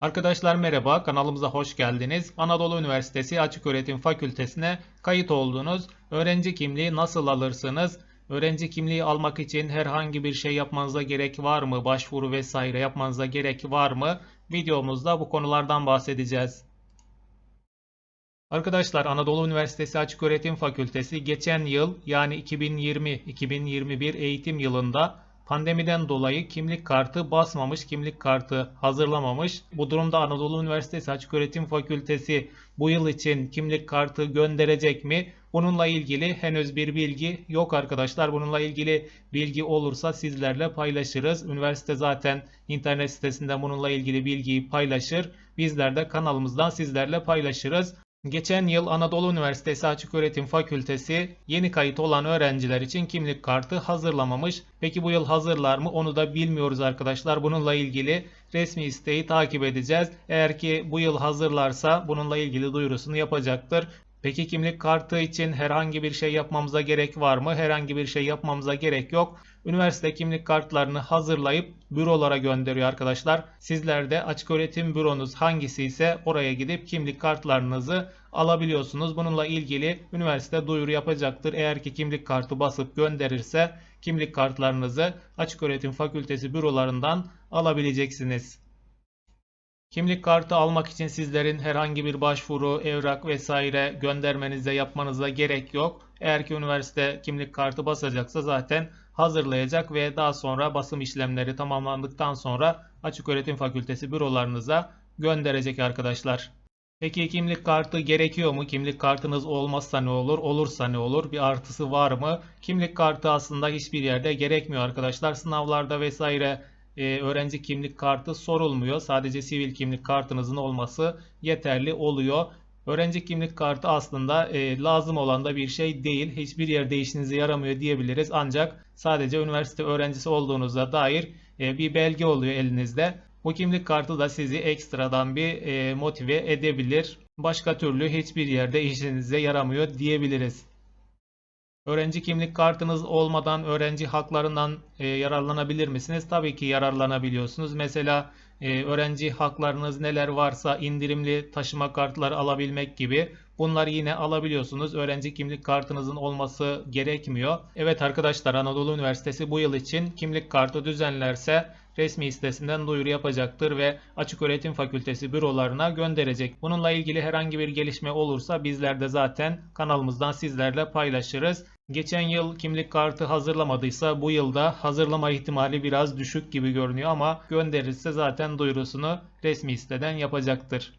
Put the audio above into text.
Arkadaşlar merhaba, kanalımıza hoş geldiniz. Anadolu Üniversitesi Açıköğretim Fakültesine kayıt oldunuz. Öğrenci kimliği nasıl alırsınız? Öğrenci kimliği almak için herhangi bir şey yapmanıza gerek var mı? Başvuru vesaire yapmanıza gerek var mı? Videomuzda bu konulardan bahsedeceğiz. Arkadaşlar Anadolu Üniversitesi Açıköğretim Fakültesi geçen yıl yani 2020-2021 eğitim yılında pandemiden dolayı kimlik kartı basmamış, kimlik kartı hazırlamamış. Bu durumda Anadolu Üniversitesi Açıköğretim Fakültesi bu yıl için kimlik kartı gönderecek mi? Bununla ilgili henüz bir bilgi yok arkadaşlar. Bununla ilgili bilgi olursa sizlerle paylaşırız. Üniversite zaten internet sitesinde bununla ilgili bilgiyi paylaşır. Bizler de kanalımızdan sizlerle paylaşırız. Geçen yıl Anadolu Üniversitesi Açıköğretim Fakültesi yeni kayıt olan öğrenciler için kimlik kartı hazırlamamış. Peki bu yıl hazırlar mı? Onu da bilmiyoruz arkadaşlar. Bununla ilgili resmi isteği takip edeceğiz. Eğer ki bu yıl hazırlarsa bununla ilgili duyurusunu yapacaktır. Peki kimlik kartı için herhangi bir şey yapmamıza gerek var mı? Herhangi bir şey yapmamıza gerek yok. Üniversite kimlik kartlarını hazırlayıp bürolara gönderiyor arkadaşlar. Sizler de açık öğretim büronuz hangisi ise oraya gidip kimlik kartlarınızı alabiliyorsunuz. Bununla ilgili üniversite duyuru yapacaktır. Eğer ki kimlik kartı basıp gönderirse kimlik kartlarınızı açık öğretim fakültesi bürolarından alabileceksiniz. Kimlik kartı almak için sizlerin herhangi bir başvuru, evrak vesaire göndermenize yapmanıza gerek yok. Eğer ki üniversite kimlik kartı basacaksa zaten hazırlayacak ve daha sonra basım işlemleri tamamlandıktan sonra Açıköğretim Fakültesi bürolarınıza gönderecek arkadaşlar. Peki kimlik kartı gerekiyor mu? Kimlik kartınız olmazsa ne olur? Olursa ne olur? Bir artısı var mı? Kimlik kartı aslında hiçbir yerde gerekmiyor arkadaşlar. Sınavlarda vesaire e, öğrenci kimlik kartı sorulmuyor. Sadece sivil kimlik kartınızın olması yeterli oluyor. Öğrenci kimlik kartı aslında e, lazım olan da bir şey değil. Hiçbir yerde işinize yaramıyor diyebiliriz. Ancak sadece üniversite öğrencisi olduğunuza dair e, bir belge oluyor elinizde. Bu kimlik kartı da sizi ekstradan bir e, motive edebilir. Başka türlü hiçbir yerde işinize yaramıyor diyebiliriz. Öğrenci kimlik kartınız olmadan öğrenci haklarından e, yararlanabilir misiniz? Tabii ki yararlanabiliyorsunuz. Mesela e, öğrenci haklarınız neler varsa indirimli taşıma kartları alabilmek gibi bunları yine alabiliyorsunuz. Öğrenci kimlik kartınızın olması gerekmiyor. Evet arkadaşlar Anadolu Üniversitesi bu yıl için kimlik kartı düzenlerse resmi sitesinden duyuru yapacaktır ve Açık Öğretim Fakültesi bürolarına gönderecek. Bununla ilgili herhangi bir gelişme olursa bizler de zaten kanalımızdan sizlerle paylaşırız. Geçen yıl kimlik kartı hazırlamadıysa bu yılda hazırlama ihtimali biraz düşük gibi görünüyor ama gönderirse zaten duyurusunu resmi siteden yapacaktır.